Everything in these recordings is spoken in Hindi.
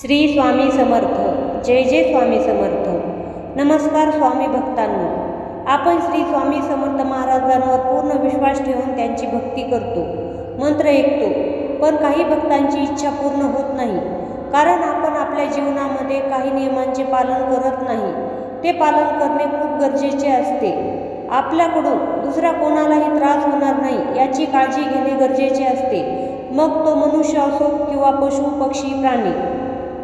श्री स्वामी समर्थ. जय जय स्वामी समर्थ. नमस्कार स्वामी भक्तांनो. आपण श्री स्वामी समर्थ महाराजांवर पूर्ण विश्वास ठेवून त्यांची भक्ती करतो. मंत्र ऐकतो. पण काही भक्तांची इच्छा पूर्ण होत नाही. कारण आपण आपल्या जीवनामध्ये काही नियमांचे पालन करत नाही. ते पालन करणे खूप गरजेचे असते. आपल्याकडून दुसऱ्या कोणालाही त्रास होणार नाही याची काळजी घेणे गरजेचे असते. मग तो मनुष्य असो किंवा पशु पक्षी प्राणी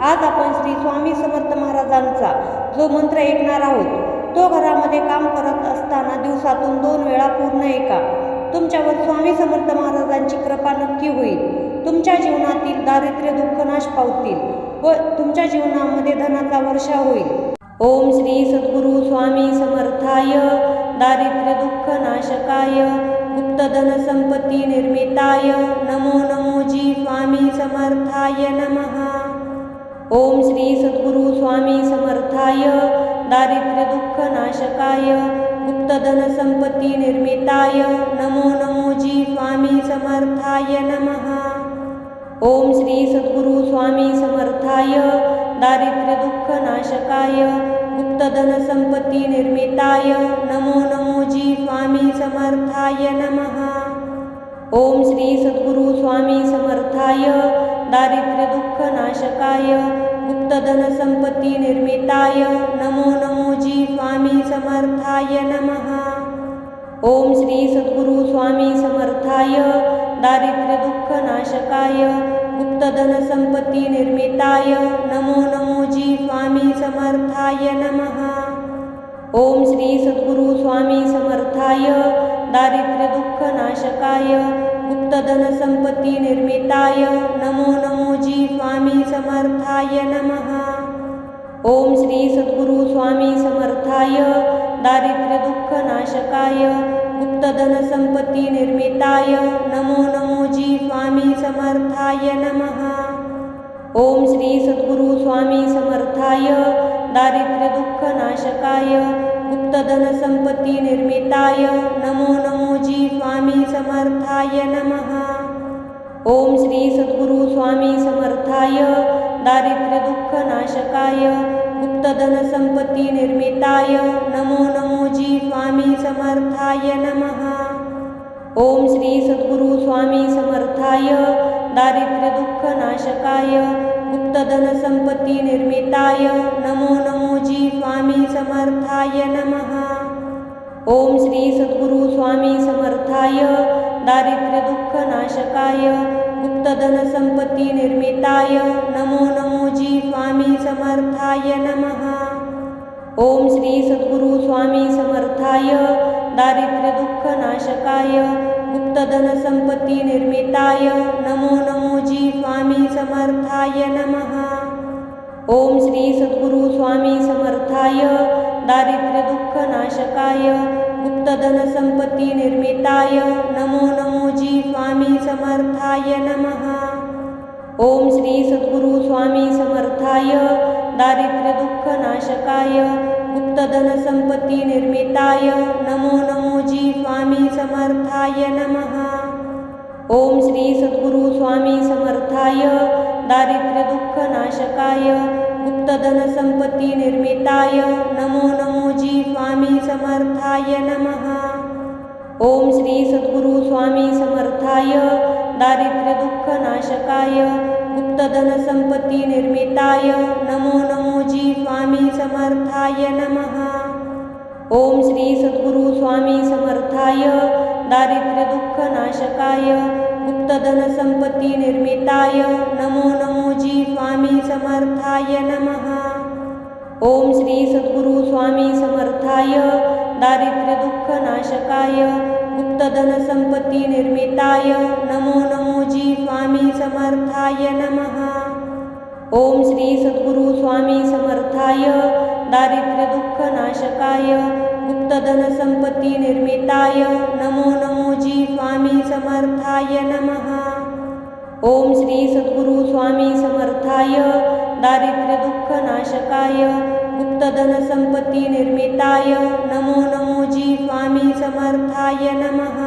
आज आपण श्री स्वामी समर्थ महाराजांचा जो मंत्र ऐकणार आहोत तो घरामध्ये काम करत असताना दिवसातून दोन वेळा पूर्ण ऐका. तुमच्यावर स्वामी समर्थ महाराजांची कृपा नक्की होईल. तुमच्या जीवनातील दारिद्र्य दुःख नाश पावतील व तुमच्या जीवनामध्ये धनाचा वर्षा होईल. ओम श्री सद्गुरु स्वामी समर्थाय. दारिद्र्य दुःख नाशकाय. गुप्तधन संपत्ती निर्मिताय. नमो नमो जी स्वामी समर्थाय नमः. ओम श्री सद्गुरु स्वामी समर्थाय दारिद्र्य दुःख नाशकाय गुप्तधन संपत्ती निर्मिताय, नमो नमो जी स्वामी समर्थाय नमः। ओम श्री सद्गुरु स्वामी समर्थाय दारिद्र्य दुःख नाशकाय गुप्तधन संपत्ती निर्मिताय, नमो नमो जी स्वामी समर्थाय नमः। ओम श्री सद्गुरु स्वामी समर्थाय दारिद्र्य दुःख नाशकाय गुप्तधन संपत्ती निर्मिताय नमो नमो जी स्वामी समर्थाय नमः। ओम श्री सद्गुरु स्वामी समर्थाय, दारिद्र्य दुःख नाशकाय गुप्तधन संपत्ती निर्मिताय नमो नमो जी स्वामी समर्थाय नमः। ओम श्री सद्गुरु स्वामी समर्थाय, दारिद्र्य दुःख नाशकाय गुप्तधन संपत्ती निर्मिताय, नमो नमो जी स्वामी समर्थाय नमः। ओम श्री सद्गुरु स्वामी समर्थाय, दारिद्र्य दुःख नाशकाय गुप्तधन संपत्ती निर्मिताय, नमो नमो जी स्वामी समर्थाय नमः। ओम श्री सद्गुरु स्वामी समर्थाय, दारिद्र्य दुःख नाशकाय गुप्तधन संपत्ती निर्मिताय, नमो नमो जी स्वामी समर्थाय नमः। ओम श्री सद्गुरु स्वामी समर्थाय, दारिद्र्य दुःख नाशकाय, गुप्तधन संपत्ती निर्मिताय, नमो नमो जी स्वामी समर्थाय नमः। ओम श्री सद्गुरु स्वामी समर्थाय, दारिद्र्य दुःख नाशकाय, गुप्तधन संपत्ती निर्मिताय, नमो नमो जी स्वामी समर्थाय नमः। ओम श्री सद्गुरु स्वामी समर्थाय दारिद्र्य दुःख नाशकाय गुप्तधन संपत्ती निर्मिताय, नमो नमो जी स्वामी समर्थाय नमः। ओम श्री सद्गुरु स्वामी समर्थाय दारिद्र्य दुःख नाशकाय गुप्तधन संपत्ती निर्मिताय, नमो नमो जी स्वामी समर्थाय नमः। ओम श्री सद्गुरु स्वामी समर्थाय दारिद्र्य दुःख नाशकाय, गुप्तधन संपत्ती निर्मिताय, नमो नमो जी स्वामी समर्थाय नमः। ओम श्री सद्गुरु स्वामी समर्थाय, दारिद्र्य दुःख नाशकाय, गुप्तधन संपत्ती निर्मिताय, नमो नमो जी स्वामी समर्थाय नमः। ओम श्री सद्गुरु स्वामी समर्थाय, दारिद्र्य दुःख नाशकाय गुप्तधन संपत्ती निर्मिताय नमो नमो जी स्वामी समर्थाय नमः। ओम श्री सद्गुरु स्वामी समर्थाय, दारिद्र्य दुःख नाशकाय गुप्तधन संपत्ती निर्मिताय नमो नमो जी स्वामी समर्थाय नमः। ओम श्री सद्गुरु स्वामी समर्थाय, दारिद्र्य दुःख नाशकाय गुप्तधन संपत्ती निर्मिताय नमो नमो जी स्वामी समर्थाय नमः। ओम श्री सद्गुरु स्वामी समर्थाय, दारिद्र्य दुःख नाशकाय गुप्तधन संपत्ती निर्मिताय नमो नमो जी स्वामी समर्थाय नमः। ओम श्री सद्गुरु स्वामी समर्थाय, दारिद्र्य दुःख नाशकाय गुप्तधन संपत्ती निर्मिताय नमो नमो जी स्वामी समर्थाय नमः। ओम श्री सद्गुरु स्वामी समर्थाय। दारिद्र्य दुःख नाशकाय। गुप्तधन संपत्ती निर्मिताय। नमो नमो जी स्वामी समर्थाय नमः।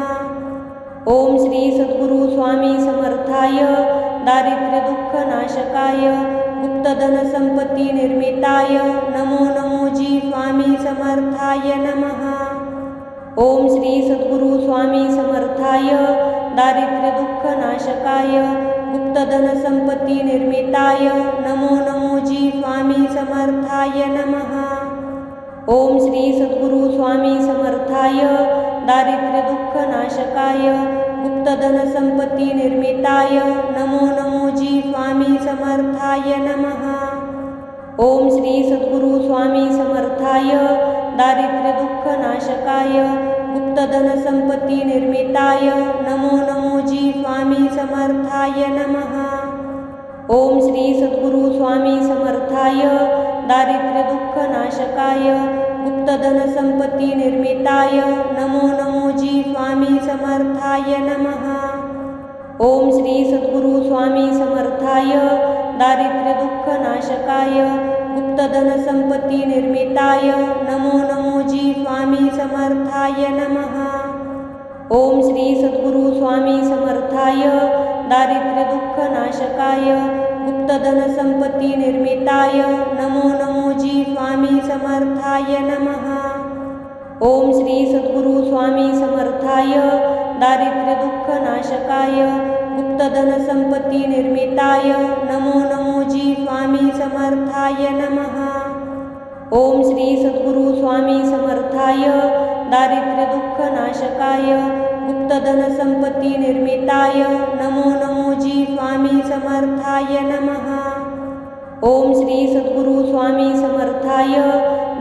ओम श्री सद्गुरु स्वामी समर्थाय। दारिद्र्य दुःख नाशकाय। गुप्त गुप्तधनसम्पत्ति निर्मिताय। नमो नमो जी स्वामी समर्थाय नमः। ओम श्री सद्गुरु स्वामी समर्थाय दारिद्र्य दुःख नाशकाय गुप्तधनसम्पत्ति निर्मिताय, नमो नमो जी स्वामी समर्थाय नमः। ओम श्री सद्गुरु स्वामी समर्थाय दारिद्र्य दुःख नाशकाय गुप्तधनसम्पत्ति निर्मिताय, नमो नमो जी स्वामी समर्थाय नमः। ओम श्री सद्गुरु स्वामी समर्थाय दारिद्र्य दुःख नाशकाय गुप्तधनसम्पत्ति निर्मिताय, नमो नमो जी स्वामी समर्थाय नमः। ओम श्री सद्गुरु स्वामी समर्थाय, दारिद्र्य दुःख नाशकाय गुप्तधनसम्पत्ति निर्मिताय, नमो नमो जी स्वामी समर्थाय नमः। ओम श्री सद्गुरु स्वामी समर्थाय, दारिद्र्य दुःख नाशकाय गुप्तधनसम्पत्ति निर्मिताय नमो नमो जी स्वामी समर्थाय नमः। ओम श्री सद्गुरु स्वामी समर्थाय, दारिद्र्य दुःख नाशकाय गुप्तधनसम्पत्ति निर्मिताय नमो नमो जी स्वामी समर्थाय नमः। ओम श्री सद्गुरु स्वामी समर्थाय, दारिद्र्य दुःख नाशकाय गुप्तधनसम्पत्ति निर्मिताय नमो नमो जी स्वामी समर्थाय नमः। ओम श्री सद्गुरु स्वामी समर्थाय। दारिद्र्य दुःख नाशकाय। गुप्तधनसम्पत्ति निर्मिताय। नमो नमो जी स्वामी समर्थाय नमः। ओम श्री सद्गुरु स्वामी समर्थाय।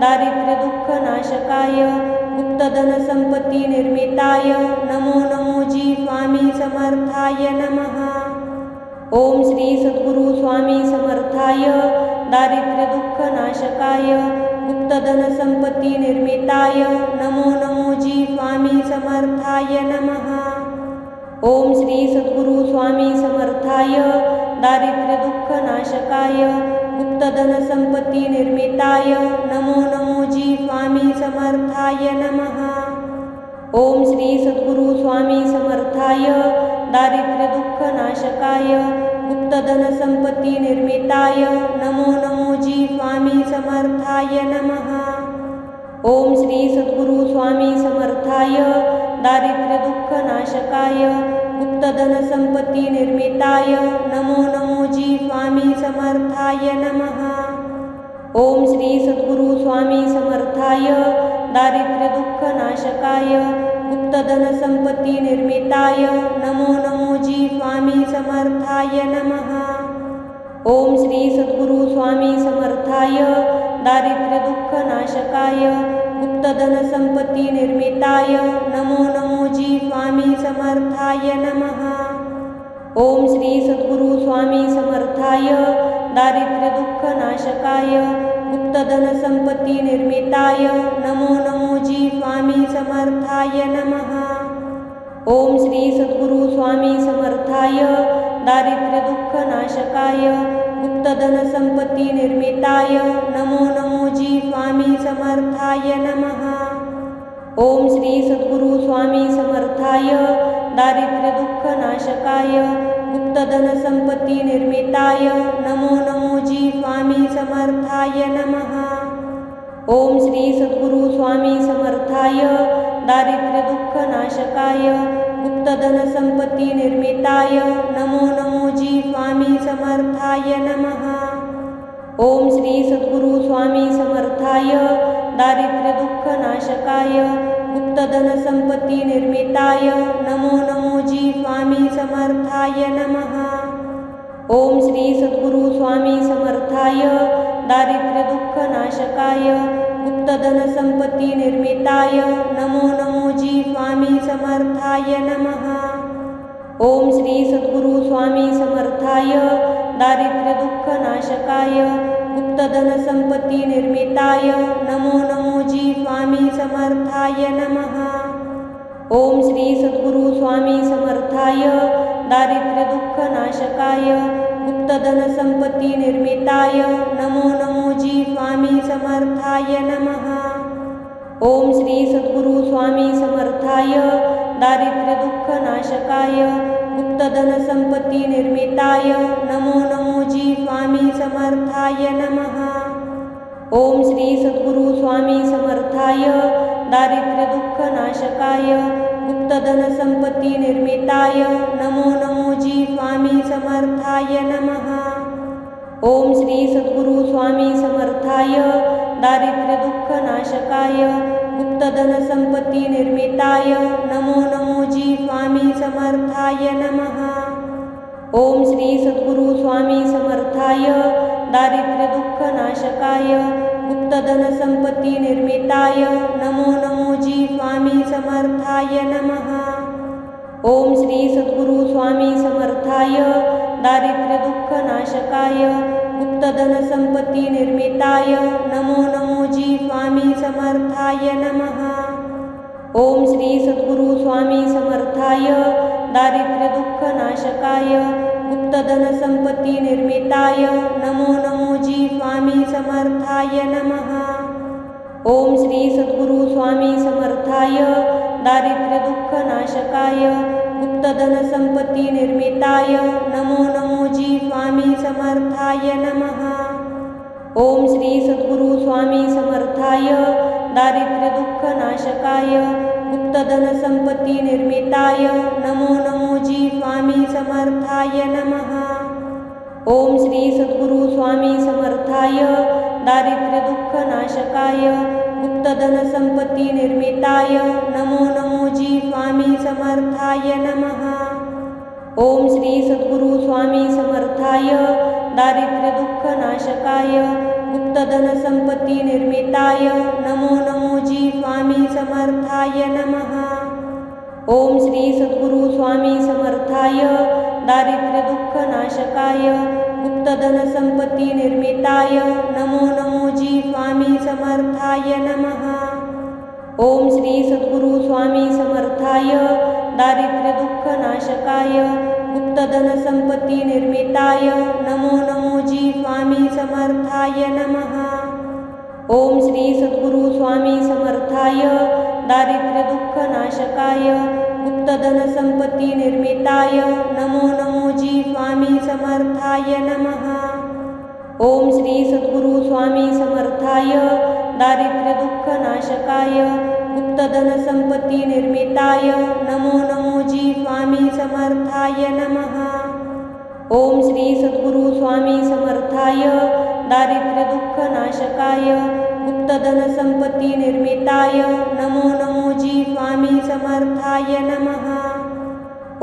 दारिद्र्य दुःख नाशकाय। गुप्तधनसम्पत्ति निर्मिताय। नमो नमो जी स्वामी समर्थाय नमः। ओम श्री सद्गुरु स्वामी समर्थाय, दारिद्र्य दुःख नाशकाय गुप्तधनसम्पत्ति निर्मिताय, नमो नमो जी स्वामी समर्थाय नमः। ओम श्री सद्गुरु स्वामी समर्थाय, दारिद्र्य दुःख नाशकाय गुप्तधनसम्पत्ति निर्मिताय, नमो नमो जी स्वामी समर्थाय नमः। ओम श्री सद्गुरु स्वामी समर्थाय दारिद्र्य दुःख नाशकाय गुप्तधनसम्पत्ति निर्मिताय, नमो नमो जी स्वामी समर्थाय नमः। ओम श्री सद्गुरु स्वामी समर्थाय, दारिद्र्य दुःख नाशकाय गुप्तधनसम्पत्ति निर्मिताय, नमो नमो जी स्वामी समर्थाय नमः। ओम श्री सद्गुरु स्वामी समर्थाय, दारिद्र्य दुःख नाशकाय गुप्तधनसम्पत्ति निर्मिताय नमो नमो जी स्वामी समर्थाय नमः। ओम श्री सद्गुरु स्वामी समर्थाय, दारिद्र्य दुःख नाशकाय, गुप्तधनसम्पत्ति निर्मिताय नमो नमो जी स्वामी समर्थाय नमः। ओम श्री सद्गुरु स्वामी समर्थाय, दारिद्र्य दुःख नाशकाय गुप्तधनसम्पत्ति निर्मिताय नमो नमो जी स्वामी समर्थाय नमः। ओम श्री सद्गुरु स्वामी समर्थाय। दारिद्र्य दुःख नाशकाय। गुप्तधनसम्पत्ति निर्मिताय नमो नमो जी स्वामी समर्थाय नमः। ओम श्री सद्गुरु स्वामी समर्थाय। दारिद्र्य दुःख नाशकाय। गुप्तधनसम्पत्ति निर्मिताय नमो नमो जी स्वामी समर्थाय नमः। ओम श्री सद्गुरु स्वामी समर्थाय, दारिद्र्य दुःख नाशकाय गुप्तधनसम्पत्ति निर्मिताय नमो नमो जी स्वामी समर्थाय नमः। ओम श्री सद्गुरु स्वामी समर्थाय, दारिद्र्य दुःख नाशकाय गुप्तधनसम्पत्ति निर्मिताय नमो नमो जी स्वामी समर्थाय नमः। ओम श्री सद्गुरु स्वामी समर्थाय, दारिद्र्य दुःख नाशकाय, गुप्तधनसम्पत्ति निर्मिताय नमो नमो जी स्वामी समर्थाय नमः। ओम श्री सद्गुरु स्वामी समर्थाय, दारिद्र्य दुःख नाशकाय, गुप्तधनसम्पत्ति निर्मिताय नमो नमो जी स्वामी समर्थाय नमः। ओम श्री सद्गुरु स्वामी समर्थाय। दारिद्र्य दुःख नाशकाय। गुप्तधनसम्पत्ति निर्मिताय। नमो नमो जी स्वामी समर्थाय नमः। ओम श्री सद्गुरु स्वामी समर्थाय। दारिद्र्य दुःख नाशकाय। गुप्तधनसम्पत्ति निर्मिताय। नमो नमो जी स्वामी समर्थाय नमः। ओम श्री सद्गुरु स्वामी नाशकाय गुप्तधन संपत्ती निर्मिताय, नमो नमो जी स्वामी समर्थाय नमः। ओम श्री सद्गुरु स्वामी समर्थाय नाशकाय गुप्तधन संपत्ती निर्मिताय, नमो नमो जी स्वामी समर्थाय नमः। ओम श्री सद्गुरु स्वामी समर्थाय दारिद्र्य दुःख गुप्तधन संपत्ती निर्मिताय नमो नमो जी स्वामी समर्थाय नमः। ओम श्री सद्गुरु स्वामी समर्थाय, दारिद्र्य दुःख नाशकाय गुप्तधन संपत्ती निर्मिताय नमो नमो जी स्वामी समर्थाय नमः। ओम श्री सद्गुरु स्वामी समर्थाय, दारिद्र्य दुःख नाशकाय गुप्तधन संपत्ती निर्मिताय नमो नमो स्वामी समर्थाय नमः। ओम श्री सद्गुरु स्वामी समर्थाय। दारिद्र्य दुःख नाशकाय। गुप्तधन संपत्ती निर्मिताय। नमो नमो जी स्वामी समर्थाय नमः। ओम श्री सद्गुरु स्वामी समर्थाय। दारिद्र्य दुःख नाशकाय। गुप्तधन संपत्ती निर्मिताय। नमो नमो जी स्वामी समर्थाय नमः। ओम श्री सद्गुरु स्वामी समर्थाय दारिद्र्य दुःख नाशकाय गुप्तधन संपत्ती निर्मिताय, नमो नमो जी स्वामी समर्थाय नमः। ओम श्री सद्गुरु स्वामी समर्थाय दारिद्र्य दुःख नाशकाय गुप्तधन संपत्ती निर्मिताय, नमो नमो जी स्वामी समर्थाय नमः। ओम श्री सद्गुरु स्वामी समर्थाय दारिद्र्य दुःख नाशकाय, गुप्तधन संपत्ती निर्मिताय, नमो नमो जी स्वामी समर्थाय नमः। ओम श्री सद्गुरु स्वामी समर्थाय, दारिद्र्य दुःख नाशकाय, गुप्तधन संपत्ती निर्मिताय, नमो नमो जी स्वामी समर्थाय नमः। ओम श्री सद्गुरु स्वामी समर्थाय, दारिद्र्य गुप्तधन संपत्ती निर्मिताय नमो नमो जी स्वामी समर्थाय नमः ओम श्री सद्गुरु स्वामी समर्थाय दारिद्र्य दुःख नाशकाय गुप्तधन संपत्ती निर्मिताय नमो नमो जी स्वामी समर्थाय नमः ओम श्री सद्गुरु स्वामी समर्थाय दारिद्र्य दुःख नाशकाय गुप्तधन संपत्ती निर्मिताय नमो नमो जी स्वामी समर्थाय नमः।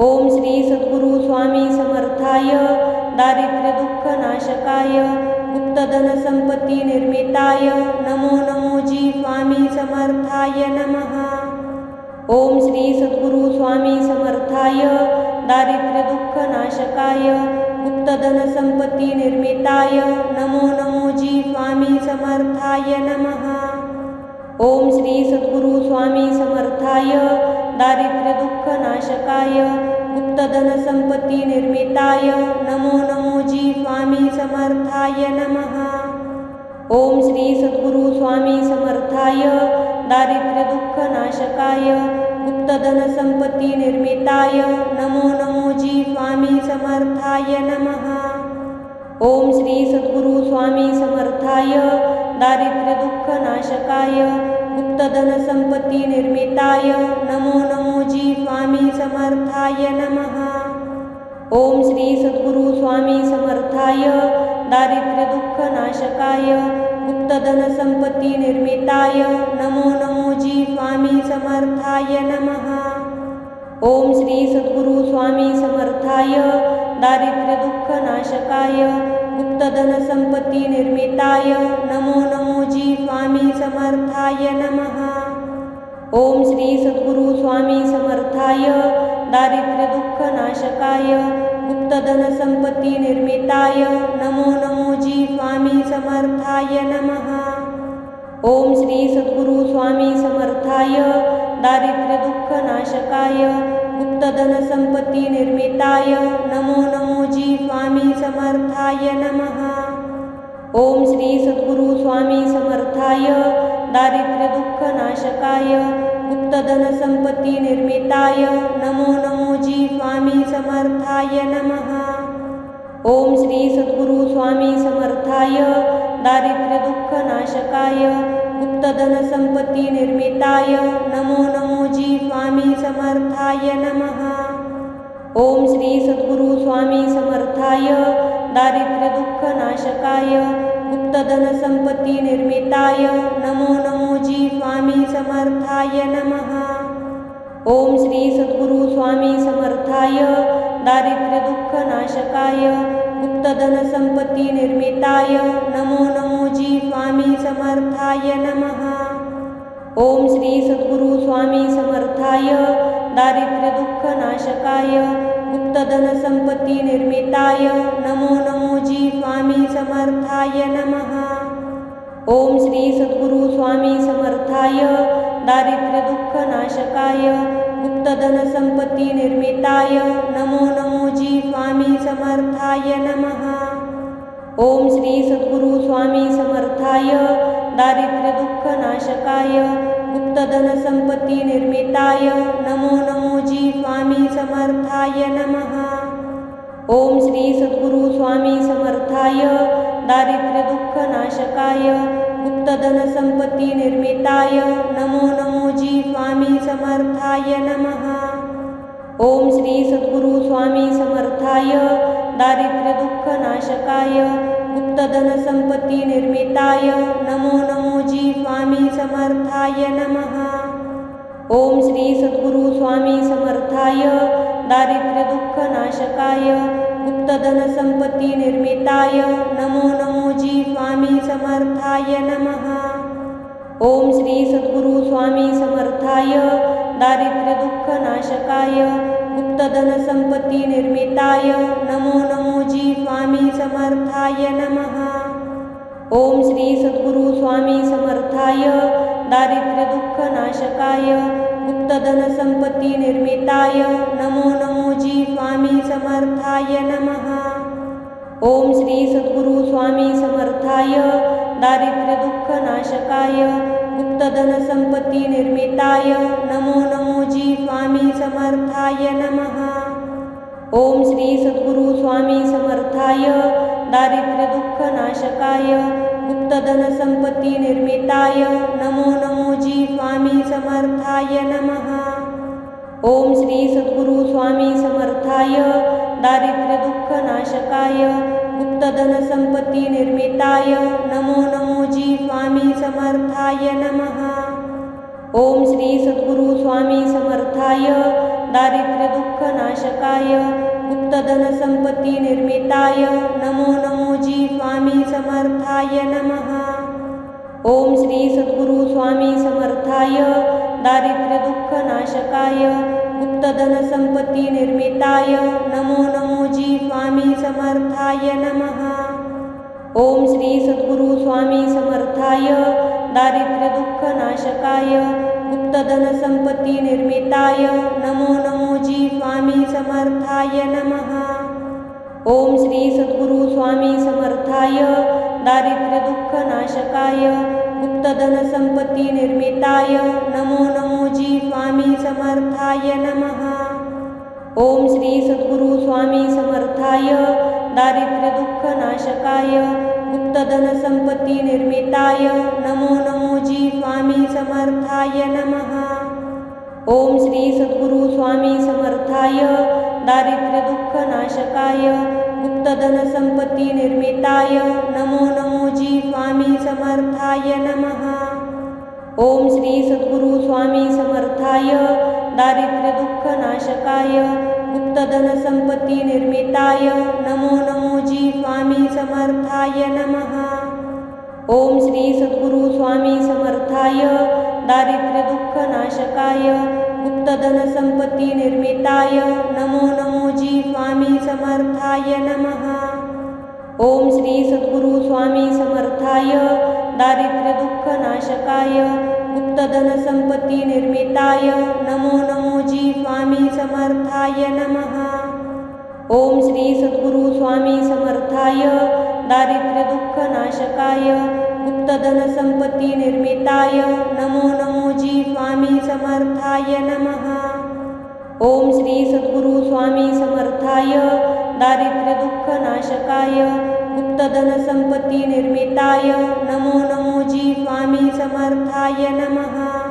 ओम श्री सद्गुरु स्वामी समर्थाय दारिद्र्य दुःख नाशकाय गुप्तधन संपत्ती निर्मिताय नमो नमो जी स्वामी समर्थाय नमः। ओम श्री सद्गुरु स्वामी समर्थाय दारिद्र्य दुःख नाशकाय गुप्तधन संपत्ती निर्मिताय नमो नमो जी स्वामी समर्थाय नमः। ओम श्री सद्गुरु स्वामी समर्थाय, दारिद्र्य दुःख नाशकाय, गुप्तधन संपत्ती निर्मिताय, नमो नमो जी स्वामी समर्थाय नमः। ओम श्री सद्गुरु स्वामी समर्थाय, दारिद्र्य दुःख नाशकाय, गुप्तधन संपत्ती निर्मिताय, नमो नमो जी स्वामी समर्थाय नमः। ओम श्री सद्गुरु स्वामी समर्थाय दारिद्र्य दुःख नाशकाय गुप्तधन संपत्ती निर्मिताय, नमो नमो जी स्वामी समर्थाय नमः। ओम श्री सद्गुरु स्वामी समर्थाय, दारिद्र्य दुःख नाशकाय गुप्तधन संपत्ती निर्मिताय, नमो नमो जी स्वामी समर्थाय नमः। ओम श्री सद्गुरु स्वामी समर्थाय, दारिद्र्य गुप्तधन संपत्ती निर्मिताय नमो नमो जी स्वामी समर्थाय नमः। ओम श्री सद्गुरु स्वामी समर्थाय, दारिद्र्य दुःख नाशकाय गुप्तधन संपत्ति निर्मिताय नमो नमो जी स्वामी समर्थाय नमः। ओम श्री सद्गुरु स्वामी समर्थाय, दारिद्र्य दुःख नाशकाय गुप्तधन संपत्ती निर्मिताय नमो नमो जी स्वामी समर्थाय नमः। ओम श्री सद्गुरु स्वामी समर्थाय। दारिद्र्य दुःख नाशकाय। गुप्तधन संपत्ती निर्मिताय नमो नमो जी स्वामी समर्थाय नमः। ओम श्री सद्गुरु स्वामी समर्थाय। दारिद्र्य दुःख नाशकाय। गुप्तधन संपत्ती निर्मिताय नमो नमो समर्थाय नमः। ओम श्री सद्गुरु स्वामी समर्थाय दारिद्र्य दुःख नाशकाय गुप्तधन संपत्ती निर्मिताय, नमो नमो जी स्वामी समर्थाय नमः। ओम श्री सद्गुरु स्वामी समर्थाय दारिद्र्य दुःख नाशकाय गुप्तधन संपत्ती निर्मिताय, नमो नमो जी स्वामी समर्थाय नमः। ओम श्री सद्गुरु स्वामी समर्थाय दारिद्र्य दुःख नाशकाय गुप्तधन संपत्ती निर्मिताय, नमो नमो जी स्वामी समर्थाय नमः। ओम श्री सद्गुरु स्वामी समर्थाय दारिद्र्य दुःख नाशकाय गुप्तधन संपत्ती निर्मिताय, नमो नमो जी स्वामी समर्थाय नमः। ओम श्री सद्गुरु स्वामी समर्थाय दारिद्र्य दुःख नाशकाय, गुप्तधन संपत्ती निर्मिताय, नमो नमो जी स्वामी समर्थाय नमः। ओम श्री सद्गुरु स्वामी समर्थाय, दारिद्र्य दुःख नाशकाय, गुप्तधन संपत्ती निर्मिताय, नमो नमो जी स्वामी समर्थाय नमः। ओम श्री सद्गुरु स्वामी समर्थाय, दारिद्र्य दुःख नाशकाय गुप्तधन संपत्ती निर्मिताय नमो नमो जी स्वामी समर्थाय नमः। ओम श्री सद्गुरु स्वामी समर्थाय। दारिद्र्य दुःख नाशकाय। गुप्तधन संपत्ती निर्मिताय नमो नमो जी स्वामी समर्थाय नमः। ओम श्री सद्गुरु स्वामी समर्थाय। दारिद्र्य दुःख नाशकाय। गुप्तधन संपत्ती निर्मिताय नमो नमो जी स्वामी समर्थाय नमः। ओम श्री सद्गुरु स्वामी समर्थाय, दारिद्र्य दुःख नाशकाय गुप्तधन संपत्ती निर्मिताय नमो नमो जी स्वामी समर्थाय नमः। ओम श्री सद्गुरु स्वामी समर्थाय, दारिद्र्य दुःख नाशकाय गुप्तधन संपत्ती निर्मिताय नमो नमो जी स्वामी समर्थाय नमः। ओम श्री सद्गुरु स्वामी समर्थाय। दारिद्र्य दुःख नाशकाय। गुप्तधन संपत्ती निर्मिताय। नमो नमो जी स्वामी समर्थाय नमः। ओम श्री सद्गुरु स्वामी समर्थाय। दारिद्र्य दुःख नाशकाय। गुप्तधन संपत्ती निर्मिताय। नमो नमो जी स्वामी समर्थाय नमः। ओम श्री सद्गुरु स्वामी समर्थाय दारिद्र्य दुःख नाशकाय गुप्तधन संपत्ती निर्मिताय, नमो नमो जी स्वामी समर्थाय नमः। ओम श्री सद्गुरु स्वामी समर्थाय दारिद्र्य दुःख नाशकाय गुप्तधन संपत्ती निर्मिताय, नमो नमो जी स्वामी समर्थाय नमः। ओम श्री सद्गुरु स्वामी समर्थाय दारिद्र्य दुःख नाशकाय, गुप्तधन संपत्ती निर्मिताय, नमो नमो जी स्वामी समर्थाय नमः। ओम श्री सद्गुरु स्वामी समर्थाय, दारिद्र्य दुःख नाशकाय, गुप्तधन संपत्ती निर्मिताय, नमो नमो जी स्वामी समर्थाय नमः। ओम श्री सद्गुरु स्वामी समर्थाय, दारिद्र्य गुप्तधन संपत्ती निर्मिताय नमो नमो जी स्वामी समर्थाय नमः ओम श्री सद्गुरु स्वामी समर्थाय दारिद्र्य दुःख नाशकाय गुप्तधन संपत्ती निर्मिताय नमो नमो जी स्वामी समर्थाय नमः ओम श्री सद्गुरु स्वामी समर्थाय दारिद्र्य दुःख नाशकाय गुप्तधन संपत्ती निर्मिताय नमो नमो स्वामी समर्थाय नमः। ओम श्री सद्गुरु स्वामी समर्थाय दारिद्र्य दुःख नाशकाय गुप्तधन संपत्ती निर्मिताय नमो नमो जी स्वामी समर्थाय नमः। ओम श्री सद्गुरु स्वामी समर्थाय दारिद्र्य दुःख नाशकाय गुप्तधन संपत्ती निर्मिताय नमो नमो जी स्वामी समर्थाय नमः। ओम श्री सद्गुरु स्वामी समर्थाय, दारिद्र्य दुःख नाशकाय, गुप्तधन संपत्ती निर्मिताय, नमो नमो जी स्वामी समर्थाय नमः। ओम श्री सद्गुरु स्वामी समर्थाय, दारिद्र्य दुःख नाशकाय, गुप्तधन संपत्ती निर्मिताय, नमो नमो जी स्वामी समर्थाय नमः।